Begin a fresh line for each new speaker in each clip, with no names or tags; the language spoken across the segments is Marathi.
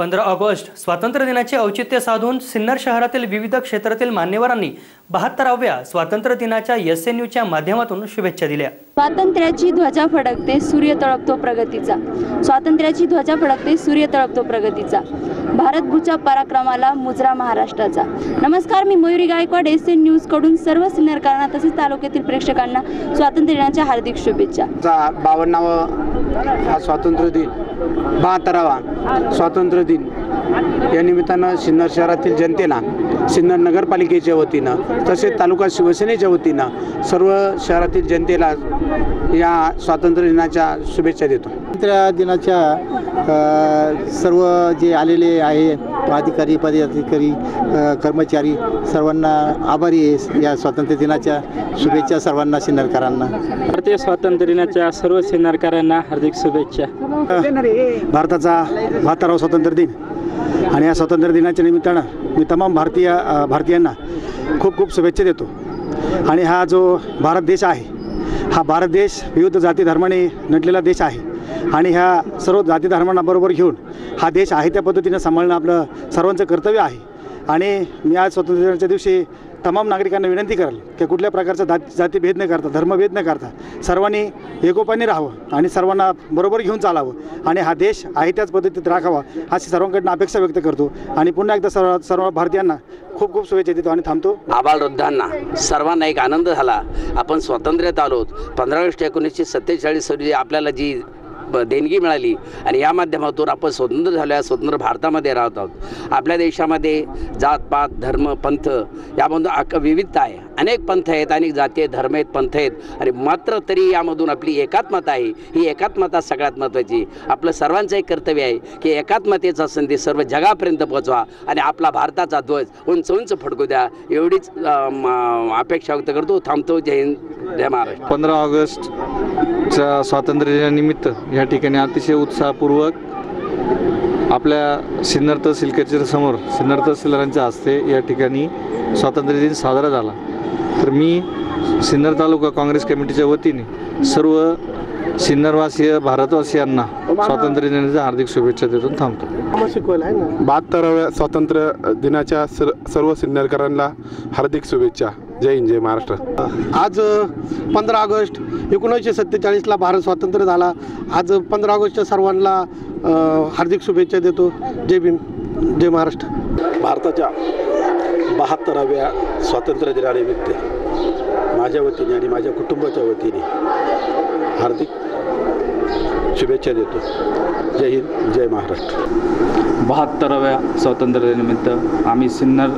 पंधरा ऑगस्ट स्वातंत्र्य दिनाचे औचित्य साधून सिन्नर शहरातील विविध क्षेत्रातील मान्यवरांनी बहात्तराव्या स्वातंत्र्य दिनाच्या एस एन यूच्या माध्यमातून शुभेच्छा दिल्या.
स्वातंत्र्याची ध्वजा फडकते सूर्य तळपतो प्रगतीचा. स्वातंत्र्याची ध्वजा फडकते सूर्य तळपतो प्रगतीचा. भारतभूच्या पराक्रमाला मुजरा महाराष्ट्राचा. नमस्कार मी मयुरी गायकवाड एस एन न्यूजकडून सर्व सिन्नरकारांना तसेच तालुक्यातील प्रेक्षकांना स्वातंत्र्य दिनाच्या हार्दिक शुभेच्छा.
बावन्नावा हा स्वातंत्र्य दिन बहात्तरावा स्वातंत्र्य दिन या निमित्तानं सिन्नर शहरातील जनतेला सिन्नर नगरपालिकेच्या वतीनं तसेच तालुका शिवसेनेच्या वतीनं सर्व शहरातील जनतेला या स्वातंत्र्य दिनाच्या शुभेच्छा देतो.
स्वातंत्र्य दिनाच्या सर्व जे आलेले आहे अधिकारी पदाधिकारी कर्मचारी सर्वांना आभारी आहे या स्वातंत्र्य दिनाच्या शुभेच्छा सर्वांना सिन्नरकरांना.
भारतीय स्वातंत्र्य दिनाच्या सर्व सेनारकारांना हार्दिक शुभेच्छा.
भारताचा बहात्तरावा स्वातंत्र्य दिन. आणि या स्वातंत्र्य दिनाच्या निमित्तानं मी तमाम भारतीय भारतीयांना खूप खूप शुभेच्छा देतो. आणि हा जो भारत देश आहे हा भारत देश विविध जाती धर्माने नटलेला देश आहे. आणि ह्या सर्व जाती धर्मांना बरोबर घेऊन हा देश आहे त्या पद्धतीनं सांभाळणं आपलं सर्वांचं कर्तव्य आहे. आणि मी आज स्वातंत्र्य दिनाच्या दिवशी तमाम नागरिकांना विनंती कराल की कुठल्या प्रकारचा जात जातीभेद न करता धर्मभेद न करता सर्वांनी एकोपाने राहावं आणि सर्वांना बरोबर घेऊन चालावं आणि हा देश आहे त्याच पद्धतीत राखावा अशी सर्वांकडनं अपेक्षा व्यक्त करतो. आणि पुन्हा एकदा सर्व सर्व भारतीयांना खूप खूप शुभेच्छा देतो आणि थांबतो.
आबालवृद्धांना सर्वांना एक आनंद झाला. आपण स्वातंत्र्यात आलोत. पंधरा ऑगस्ट एकोणीसशे सत्तेचाळीस रोजी आपल्याला जी देणगी मिळाली. आणि या माध्यमातून आपण स्वतंत्र झाल्या स्वतंत्र भारतामध्ये राहत आहोत. आपल्या देशामध्ये जातपात धर्म पंथ यामधून अक विविधता आहे. अनेक पंथ आहेत अनेक जाती आहेत धर्म आहेत पंथ आहेत. आणि मात्र तरी यामधून आपली एकात्मता आहे. ही एकात्मता सगळ्यात महत्त्वाची आपलं सर्वांचं एक कर्तव्य आहे की एकात्मतेचा संदेश सर्व जगापर्यंत पोहोचवा आणि आपला भारताचा ध्वज उंच उंच फडकू द्या. एवढीच म- अपेक्षा व्यक्त करतो. थांबतो. जय हिंद जय महाराष्ट्र.
पंधरा ऑगस्टच्या स्वातंत्र्य दिनानिमित्त या ठिकाणी अतिशय उत्साहपूर्वक आपल्या सिन्नर तहसील कचेरीसमोर सिन्नर तहसीलदारांच्या हस्ते या ठिकाणी स्वातंत्र्य दिन साजरा झाला. तर मी सिन्नर तालुका काँग्रेस कमिटीच्या वतीने सर्व सिन्नरवासीय भारतवासियांना स्वातंत्र्य दिनाच्या हार्दिक शुभेच्छा देतो थांबतो.
बहात्तराव्या स्वातंत्र्य दिनाच्या सर सर्व सिन्नरकरांना हार्दिक शुभेच्छा. जय हिंद जय महाराष्ट्र.
आज पंधरा ऑगस्ट एकोणीसशे सत्तेचाळीसला भारत स्वातंत्र्य झाला. आज पंधरा ऑगस्टच्या सर्वांना हार्दिक शुभेच्छा देतो. जय भीम जय महाराष्ट्र.
भारताच्या बहात्तराव्या स्वातंत्र्य दिनानिमित्त माझ्या वतीने आणि माझ्या कुटुंबाच्या वतीने हार्दिक शुभेच्छा देतो. जय हिंद जय महाराष्ट्र.
बहात्तराव्या स्वातंत्र्य दिनानिमित्त आम्ही सिन्नर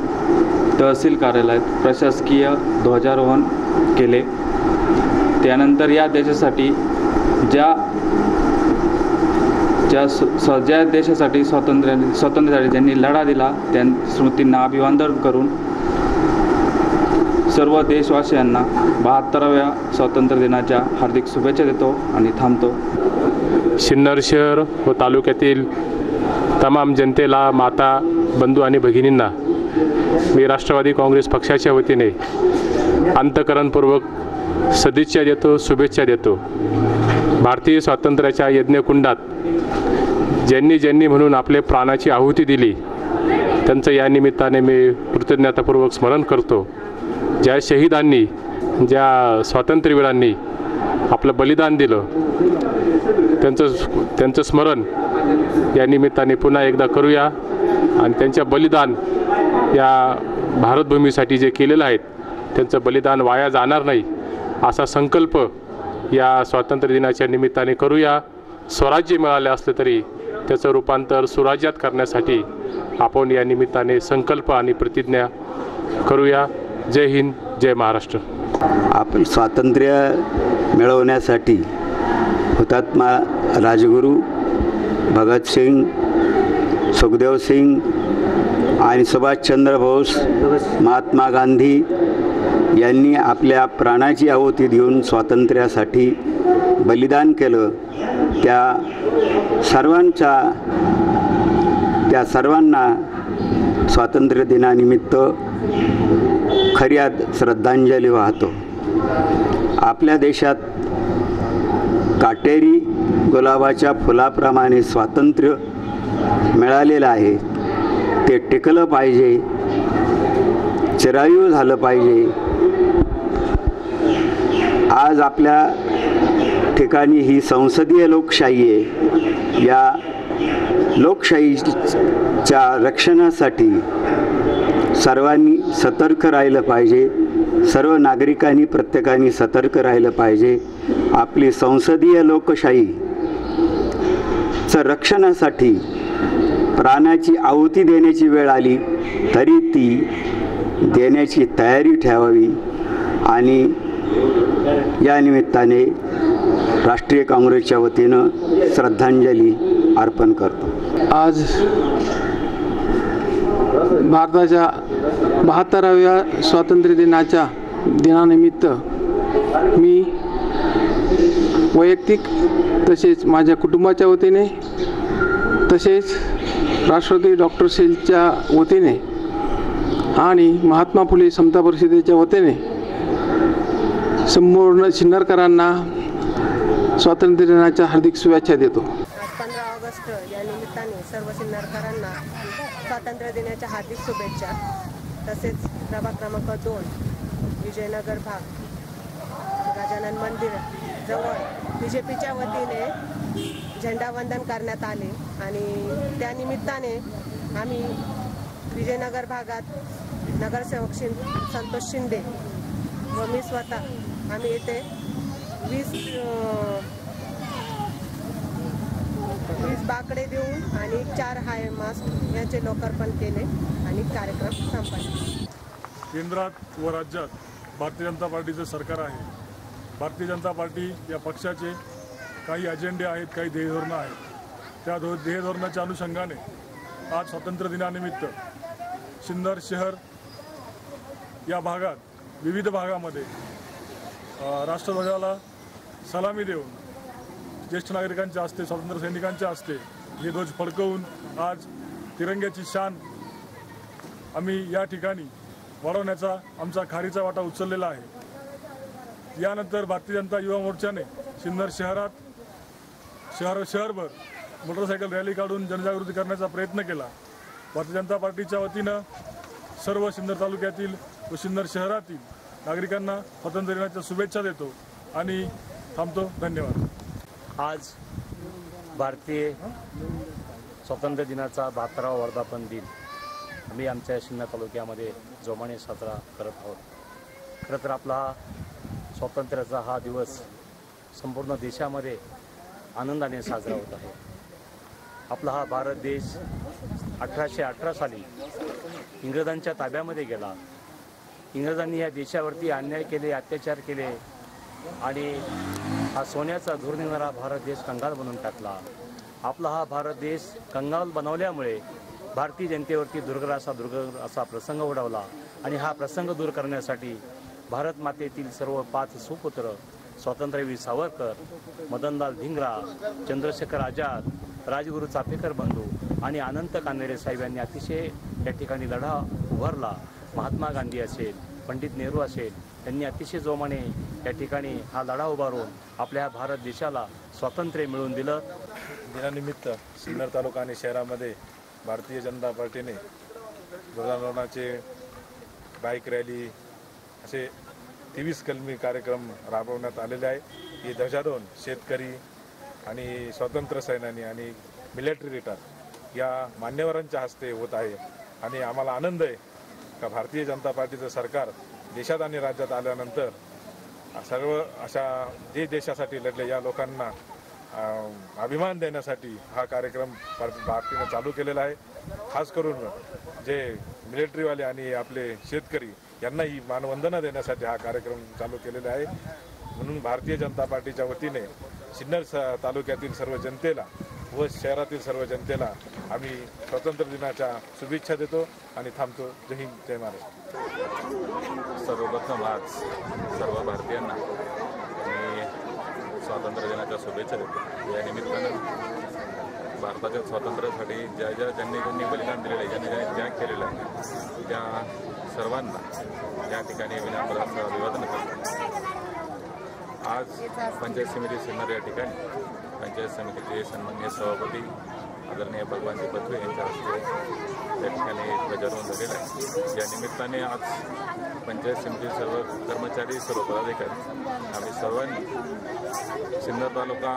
तहसील कार्यालयात प्रशासकीय ध्वजारोहण केले. त्यानंतर या देशासाठी ज्या ज्या स स- ज्या देशासाठी स्वातंत्र्य स्वातंत्र्यासाठी ज्यांनी लढा दिला त्या स्मृतींना अभिवादन करून सर्व देशवासियांना बहात्तराव्या स्वातंत्र्य दिनाच्या हार्दिक शुभेच्छा देतो आणि थांबतो.
सिन्नर शहर व तालुक्यातील तमाम जनतेला माता बंधू आणि भगिनींना मी राष्ट्रवादी काँग्रेस पक्षाच्या वतीने अंतकरणपूर्वक सदिच्छा देतो शुभेच्छा देतो. भारतीय स्वातंत्र्याच्या यज्ञकुंडात ज्यांनी ज्यांनी म्हणून आपले प्राणाची आहुती दिली त्यांचं या निमित्ताने मी कृतज्ञतापूर्वक स्मरण करतो. ज्या शहीदांनी ज्या स्वातंत्र्यवीरांनी आपलं बलिदान दिलं त्यांचं त्यांचं स्मरण या निमित्ताने पुन्हा एकदा करूया आणि त्यांच्या बलिदान या भारतभूमीसाठी जे केलेलं आहेत त्यांचं बलिदान वाया जाणार नाही असा संकल्प या स्वातंत्र्य दिनाच्या निमित्ताने करूया. स्वराज्य मिळाले असले तरी त्याचं रूपांतर सुराज्यात करण्यासाठी आपण या निमित्ताने संकल्प आणि प्रतिज्ञा करूया. जय हिंद जय महाराष्ट्र.
आपण स्वातंत्र्य मिळवण्यासाठी हुतात्मा राजगुरू भगतसिंग सुखदेव सिंग आणि सुभाषचंद्र बोस महात्मा गांधी यांनी आपल्या प्राणाची आहुती देऊन स्वातंत्र्यासाठी बलिदान केलं. त्या सर्वांच्या त्या सर्वांना स्वातंत्र्य दिनानिमित्त खऱ्या श्रद्धांजली वाहतो. आपल्या देशात काटेरी गुलाबाच्या फुलाप्रमाणे स्वातंत्र्य मिळालेलं आहे. ते टिकलं पाहिजे. चिरायू झालं पाहिजे. आज आपल्या ठिकाणी ही संसदीय लोकशाही आहे. या लोकशाहीच्या रक्षणासाठी सर्वांनी सतर्क राहिलं पाहिजे. सर्व नागरिकांनी प्रत्येकाने सतर्क राहिलं पाहिजे. आपली संसदीय लोकशाहीचं रक्षणासाठी प्राणाची आहुती देण्याची वेळ आली तरी ती देण्याची तयारी ठेवावी आणि या निमित्ताने राष्ट्रीय काँग्रेसच्या वतीनं श्रद्धांजली अर्पण करतो.
आज भारताच्या बहात्तराव्या स्वातंत्र्य दिनाच्या दिनानिमित्त मी वैयक्तिक तसेच माझ्या कुटुंबाच्या वतीने तसेच राष्ट्रपती डॉक्टर सेलच्या वतीने आणि महात्मा फुले समता परिषदेच्या वतीने संपूर्ण सिन्नरकरांना स्वातंत्र्य दिनाच्या हार्दिक शुभेच्छा देतो.
पंधरा ऑगस्ट या निमित्ताने सर्व सिन्नरकरांना स्वातंत्र्य दिनाच्या हार्दिक शुभेच्छा. तसेच प्रभाग क्रमांक दोन विजयनगर भाग गजानन मंदिर जवळ. बी जे पीच्या वतीने झेंडावंदन करण्यात आले आणि त्यानिमित्ताने आम्ही विजयनगर भागात नगरसेवक शिं संतोष शिंदे व मी स्वतः आम्ही येथे वीस वीस बाकडे देऊन आणि चार हाय मास्क याचे लोकार्पण केले आणि कार्यक्रम संपला
केंद्रात व राज्यात भारतीय जनता पार्टीचं सरकार आहे. भारतीय जनता पार्टी या पक्षाचे काही अजेंडे आहेत काही ध्येयधोरणं आहेत. त्या धो ध्येयधोरणाच्या अनुषंगाने आज स्वातंत्र्य दिनानिमित्त सिन्नर शहर या भागात विविध भागामध्ये राष्ट्रध्वजाला सलामी देऊन ज्येष्ठ नागरिकांच्या हस्ते स्वातंत्र्य सैनिकांच्या हस्ते हे ध्वज फडकवून आज तिरंग्याची शान आम्ही या ठिकाणी वाढवण्याचा आमचा खारीचा वाटा उचललेला आहे. यानंतर भारतीय जनता युवा मोर्चाने सिन्नर शहरात शहर शहरभर मोटरसायकल रॅली काढून जनजागृती करण्याचा प्रयत्न केला. भारतीय जनता पार्टीच्या वतीनं सर्व सिन्नर तालुक्यातील व सिन्नर शहरातील नागरिकांना स्वातंत्र्य दिनाच्या शुभेच्छा देतो आणि थांबतो. धन्यवाद.
आज भारतीय स्वातंत्र्य दिनाचा बहात्तरावा वर्धापन दिन. आम्ही आमच्या सिन्नर तालुक्यामध्ये जोमाने साजरा करत आहोत. खरं तर आपला हा स्वातंत्र्याचा हा दिवस संपूर्ण देशामध्ये आनंदाने साजरा होत आहे. आपला हा भारत देश अठराशे अठरा साली इंग्रजांच्या ताब्यामध्ये गेला. इंग्रजांनी या देशावरती अन्याय केले अत्याचार केले आणि हा सोन्याचा धूर निघणारा भारत देश कंगाल बनवून टाकला. आपला हा भारत देश कंगाल बनवल्यामुळे भारतीय जनतेवरती दुर्गर असा दुर्ग असा प्रसंग ओढवला आणि हा प्रसंग दूर करण्यासाठी भारत मातेतील सर्व पाच सुपुत्र स्वातंत्र्यवीर सावरकर मदनलाल धिंगरा चंद्रशेखर आझाद राजगुरू चाफेकर बंधू आणि अनंत कानडे साहेब यांनी अतिशय या ठिकाणी लढा उभारला. महात्मा गांधी असेल पंडित नेहरू असेल त्यांनी अतिशय जोमाने या ठिकाणी हा लढा उभारून आपल्या भारत देशाला स्वातंत्र्य मिळवून दिलं.
दिनानिमित्त सिन्नर तालुका आणि शहरामध्ये भारतीय जनता पार्टीने ध्वजारोहणाचे बाईक रॅली असे तेवीस कलमी कार्यक्रम राबवण्यात आलेले आहे. हे ध्वजारोहण शेतकरी आणि स्वातंत्र्य सैनानी आणि मिलिटरी रिटायर या मान्यवरांच्या हस्ते होत आहे. आणि आम्हाला आनंद आहे का भारतीय जनता पार्टीचं सरकार देशात आणि राज्यात आल्यानंतर सर्व अशा जे देशासाठी लढले या लोकांना अभिमान देण्यासाठी हा कार्यक्रम भार- चालू केलेला आहे. खास करून जे मिलिटरीवाले आणि आपले शेतकरी यांनाही मानवंदना देण्यासाठी हा कार्यक्रम चालू केलेला आहे. म्हणून भारतीय जनता पार्टीच्या वतीने सिन्नर स- तालुक्यातील सर्व जनतेला व शहरातील सर्व जनतेला आम्ही स्वातंत्र्य दिनाच्या शुभेच्छा देतो आणि थांबतो. जय हिंद जय महाराष्ट्र.
सर्वप्रथम आज सर्व भारतीयांना मी स्वातंत्र्य दिनाच्या शुभेच्छा देतो. या निमित्तानं भारताच्या स्वातंत्र्यासाठी ज्या ज्या ज्यांनी ज्यांनी बलिदान दिलेलं आहे ज्यांनी ज्यांनी त्याग केलेला आहे त्या सर्वांना या ठिकाणी विनम्र अभिवादन करतो. आज पंचायत समिती सिन्नर या ठिकाणी पंचायत समितीचे सन्माननीय सभापती
आदरणीय भगवानजी बत्रे यांच्या हस्ते त्या ठिकाणी ध्वजारोहण झालेलं आहे. या निमित्ताने आज पंचायत समिती सर्व कर्मचारी सर्व पदाधिकारी आम्ही सर्वांनी सिन्नर तालुका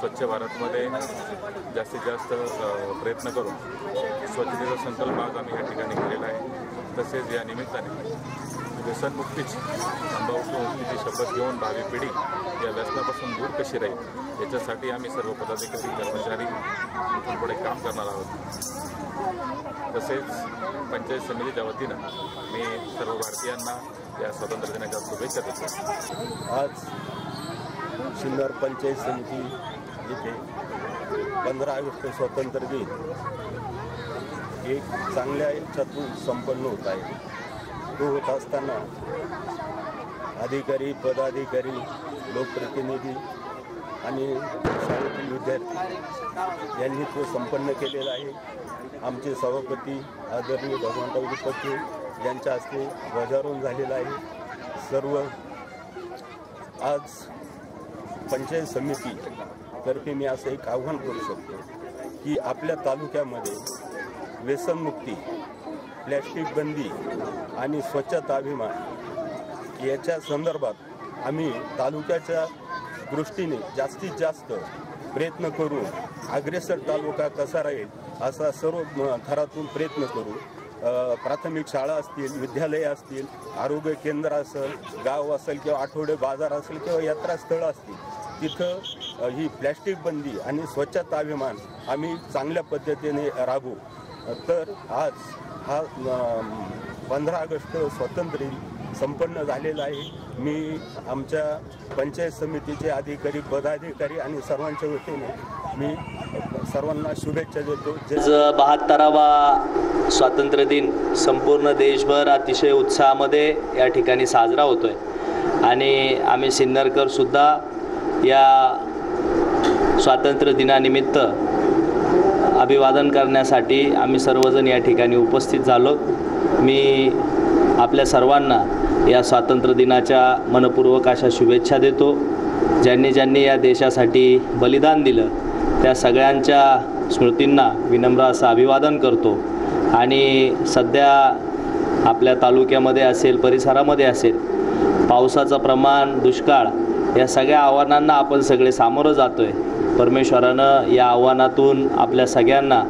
स्वच्छ भारतमध्ये जास्तीत जास्त प्रयत्न करून स्वच्छतेचा संकल्प आज आम्ही या ठिकाणी केलेला आहे. तसेच या निमित्ताने व्यसनमुक्तीच तंबाखू मुक्तीची शपथ घेऊन भावी पिढी या व्यसनापासून दूर कशी राहील? याच्यासाठी आम्ही सर्व पदाधिकारी कर्मचारी इथून पुढे काम करणार आहोत. तसेच पंचायत समितीच्या वतीनं मी सर्व भारतीयांना या स्वातंत्र्य दिनाच्या शुभेच्छा देतो.
आज सिन्नर पंचायत समिती येथे पंधरा ऑगस्ट स्वातंत्र्य दिन एक चांगल्या याच्यातून संपन्न होत आहे. तो होत असताना अधिकारी पदाधिकारी लोकप्रतिनिधी आणि शाळेतील विद्यार्थी यांनी तो संपन्न केलेला आहे. आमचे सभापती आदरणीय भगवंतराव पत्रे यांच्या हस्ते ध्वजारोहण झालेलं आहे. सर्व आज पंचायत समिती तर्फे मी असं एक आव्हान करू शकतो की आपल्या तालुक्यामध्ये व्यसनमुक्ती प्लॅस्टिक बंदी आणि स्वच्छता अभिमान याच्या संदर्भात आम्ही तालुक्याच्या दृष्टीने जास्तीत जास्त प्रयत्न करून अग्रेसर तालुका कसा राहील असा सर्व थरातून प्रयत्न करू. प्राथमिक शाळा असतील विद्यालये असतील आरोग्य केंद्र असेल गाव असेल किंवा आठवडे बाजार असेल किंवा यात्रास्थळं असतील तिथं ही प्लॅस्टिक बंदी आणि स्वच्छता अभिमान आम्ही चांगल्या पद्धतीने राबवू. तर आज हा पंधरा ऑगस्ट स्वातंत्र्य संपन्न झालेला आहे. मी आमच्या पंचायत समितीचे अधिकारी पदाधिकारी आणि सर्वांच्या वतीने मी सर्वांना शुभेच्छा देतो.
बहात्तरावा स्वातंत्र्य दिन संपूर्ण देशभर अतिशय उत्साहामध्ये या ठिकाणी साजरा होतोय. आणि आम्ही सिन्नरकर सुद्धा या स्वातंत्र्य दिनानिमित्त अभिवादन करण्यासाठी आम्ही सर्वजण या ठिकाणी उपस्थित झालो. मी आपल्या सर्वांना या स्वातंत्र्य दिनाच्या मनपूर्वक अशा शुभेच्छा देतो. ज्यांनी ज्यांनी या देशासाठी बलिदान दिलं त्या सगळ्यांच्या स्मृतींना विनम्र असं अभिवादन करतो. आणि सध्या आपल्या तालुक्यामध्ये असेल परिसरामध्ये असेल पावसाचं प्रमाण दुष्काळ या सगळ्या आव्हानांना आपण सगळे सामोरं जातो आहे परमेश्वरानं या आव्हानातून आपल्या सगळ्यांना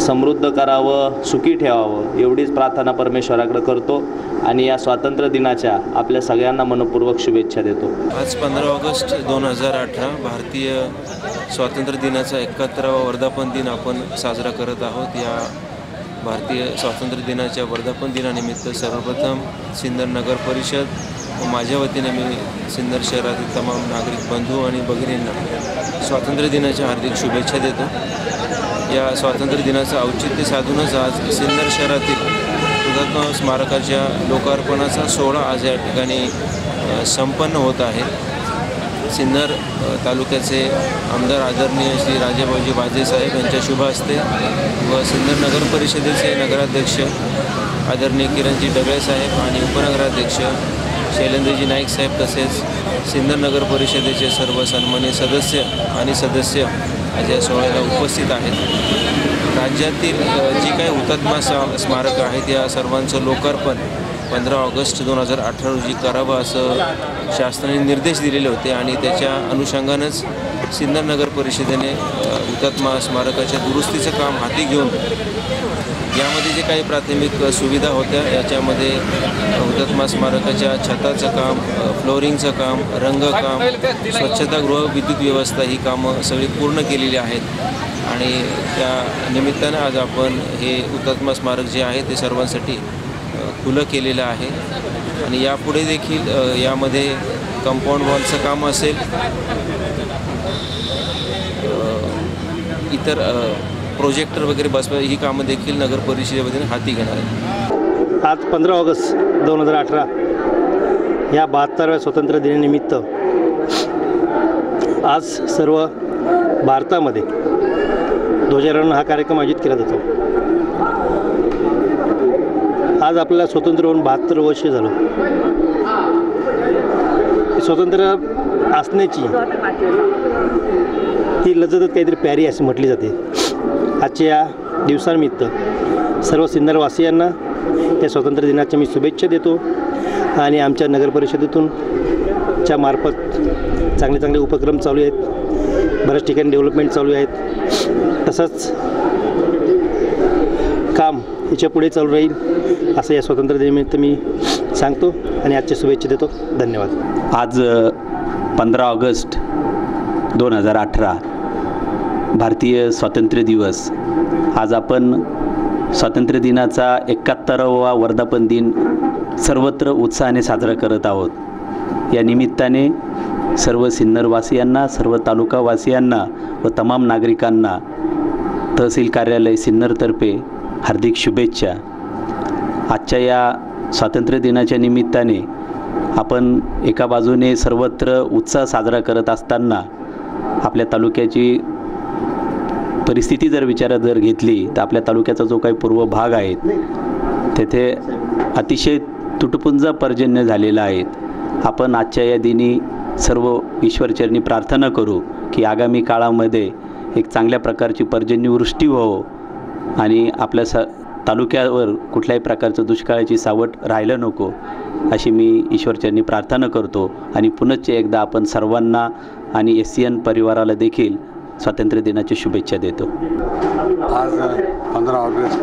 समृद्ध करावं सुखी ठेवावं एवढीच प्रार्थना परमेश्वराकडे करतो आणि या स्वातंत्र्य दिनाच्या आपल्या सगळ्यांना मनपूर्वक शुभेच्छा देतो.
आज पंधरा ऑगस्ट दोन हजार अठरा भारतीय स्वातंत्र्य दिनाचा एकाहत्तरावा वर्धापन दिन आपण साजरा करत आहोत. या भारतीय स्वातंत्र्य दिनाच्या वर्धापन दिनानिमित्त सर्वप्रथम सिन्नर नगर परिषद माझ्या वतीने मी सिन्नर शहरातील तमाम नागरिक बंधू आणि भगिनींना स्वातंत्र्य दिनाच्या हार्दिक शुभेच्छा देतो. या स्वातंत्र्य दिनाचं औचित्य साधूनच आज सिन्नर शहरातील हुतात्मा स्मारकाच्या लोकार्पणाचा सोहळा आज या ठिकाणी संपन्न होत आहे. सिन्नर तालुक्याचे आमदार आदरणीय श्री राजेभाऊजी बाजे साहेब यांच्या शुभ असते व सिन्नर नगर परिषदेचे नगराध्यक्ष आदरणीय किरणजी डबे साहेब आणि उपनगराध्यक्ष शैलेंद्रजी नाईक साहेब तसेच सिन्नर नगर परिषदेचे सर्व सन्मान्य सदस्य आणि सदस्य आज या सोहळ्याला उपस्थित आहेत. राज्यातील जी काही हुतात्मा सा- स्मारकं आहेत या सर्वांचं लोकार्पण पंधरा ऑगस्ट दोन हजार अठरा रोजी करावं असं शासनाने निर्देश दिलेले होते आणि त्याच्या अनुषंगानंच सिन्नर नगर परिषदेने हुतात्मा स्मारकाच्या दुरुस्तीचं काम हाती घेऊन यामध्ये जे काही प्राथमिक सुविधा होत्या याच्यामध्ये हुतात्मा स्मारकाच्या छताचं काम फ्लोरिंगचं काम रंगकाम स्वच्छतागृह विद्युत व्यवस्था ही कामं सगळी पूर्ण केलेली आहेत. आणि त्या निमित्तानं आज आपण हे हुतात्मा स्मारक जे आहे ते सर्वांसाठी खुलं केलेलं आहे. आणि यापुढे देखील यामध्ये कंपाऊंड वॉलचं काम असेल इतर प्रोजेक्टर वगैरे बसवा ही कामं देखील नगर परिषदेवतीने हाती घेणार आहेत.
आज पंधरा ऑगस्ट दोन हजार अठरा या बहात्तराव्या स्वातंत्र्य दिनानिमित्त आज सर्व भारतामध्ये ध्वजारोहण हा कार्यक्रम आयोजित केला जातो. आज आपल्याला स्वतंत्र होऊन बहात्तर वर्ष झालं. स्वतंत्र असण्याची ती लज्जतच काहीतरी प्यारी अशी म्हटली जाते. आजच्या या दिवसानिमित्त सर्व सिन्नरवासियांना त्या स्वातंत्र्य दिनाच्या मी शुभेच्छा देतो आणि आमच्या नगरपरिषदेतून च्या मार्फत चांगले चांगले उपक्रम चालू आहेत. बऱ्याच ठिकाणी डेव्हलपमेंट चालू आहेत. तसंच काम याच्यापुढे चालू राहील असं या स्वातंत्र्य दिनानिमित्त मी सांगतो आणि आजच्या शुभेच्छा देतो. धन्यवाद.
आज पंधरा ऑगस्ट दोन हजार अठरा भारतीय स्वातंत्र्य दिवस. आज आपण स्वातंत्र्य दिनाचा एकाहत्तरावा वर्धापन दिन सर्वत्र उत्साहाने साजरा करत आहोत. या निमित्ताने सर्व सिन्नरवासियांना सर्व तालुकावासियांना व तमाम नागरिकांना तहसील कार्यालय सिन्नरतर्फे हार्दिक शुभेच्छा. आजच्या या स्वातंत्र्य दिनाच्या निमित्ताने आपण एका बाजूने सर्वत्र उत्साह साजरा करत असताना आपल्या तालुक्याची परिस्थिती जर विचारात जर घेतली तर आपल्या तालुक्याचा जो काही पूर्व भाग आहे तेथे अतिशय तुटपुंज पर्जन्य झालेलं आहे. आपण आजच्या या दिनी सर्व ईश्वरचरणी प्रार्थना करू की आगामी काळामध्ये एक चांगल्या प्रकारची पर्जन्यवृष्टी व्हावं आणि आपल्या स तालुक्यावर कुठल्याही प्रकारचं दुष्काळाची सावट राहिलं नको अशी मी ईश्वरचरणी प्रार्थना करतो. आणि पुनश्च एकदा आपण सर्वांना आणि एस सी एन परिवाराला देखील स्वातंत्र्य दिनाच्या शुभेच्छा देतो.
आज पंधरा ऑगस्ट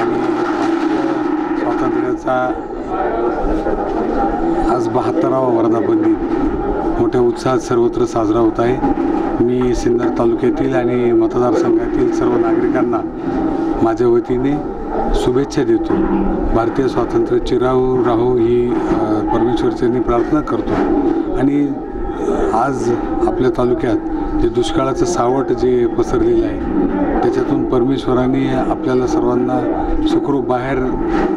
आणि भारतीय स्वातंत्र्याचा आज बहात्तरावा वर्धापन दिन. मोठ्या उत्साहात सर्वत्र साजरा होत आहे. मी सिन्नर तालुक्यातील आणि मतदारसंघातील सर्व नागरिकांना माझ्या वतीने शुभेच्छा देतो. भारतीय स्वातंत्र्य चिराव राहो ही परमेश्वरच्यांनी परमेश्वरचरणी प्रार्थना करतो. आणि आज आपल्या तालुक्यात जे दुष्काळाचं सावट जे पसरलेलं आहे त्याच्यातून परमेश्वराने आपल्याला सर्वांना सुखरूप बाहेर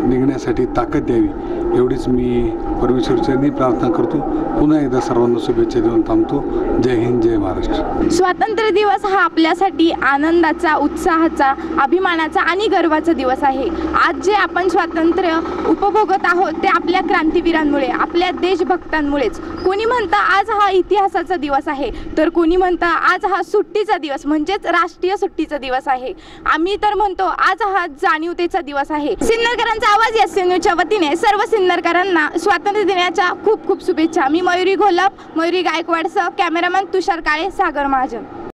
निघण्यासाठी ताकद द्यावी एवढीच मी परमेश्वरचरणी प्रार्थना करतो. पुन्हा एकदा सर्वांना शुभेच्छा देऊन थांबतो. जय हिंद जय महाराष्ट्र.
स्वातंत्र्य दिवस हा आपल्यासाठी आनंदाचा उत्साहाचा अभिमानाचा आणि गर्वाचा दिवस आहे. आज जे आपण स्वातंत्र्य उपभोगत आहोत ते आपल्या क्रांतीवीरांमुळे आपल्या देशभक्तांमुळेच. कोणी म्हणतं आज हा इतिहासाचा दिवस आहे तर कोणी म्हणतं आज हा सुट्टीचा दिवस म्हणजेच राष्ट्रीय सुट्टीचा दिवस आहे. आम्ही तर म्हणतो आज हा जाणीवतेचा दिवस आहे. सिन्नरकरांचा आवाज या न्यूजच्या वतीने सर्व सिन्नरकरांना स्वातंत्र्य दिनाच्या खूप खूप शुभेच्छा. मी मयुरी घोलप मयुरी गायकवाडसह कॅमेरामॅन तुषार काळे सागर महाजन.